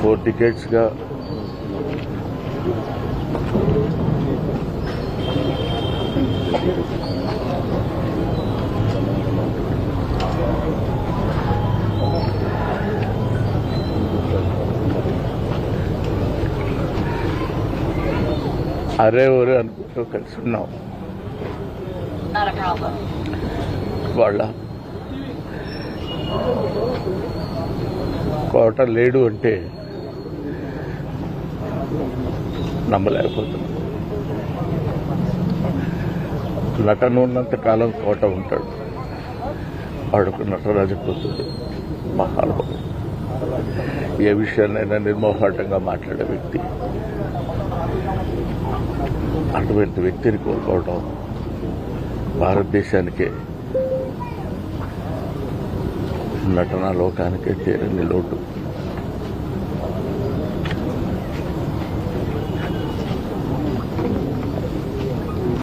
Four టికెట్స్గా అరే ఒరే అనుకుంటూ కలిసి ఉన్నాం. వాళ్ళ కోట లేడు అంటే నమ్మలేకపోతున్నాం. నటన ఉన్నంత కాలం కోట ఉంటాడు. వాడుకు నటరాజు కూతురు మహానుభావుడు. ఏ విషయాన్నైనా నిర్మోహాటంగా మాట్లాడే వ్యక్తి. అటువంటి వ్యక్తిని కోల్పోవడం భారతదేశానికే నటనా లోకానికే తీరని లోటు.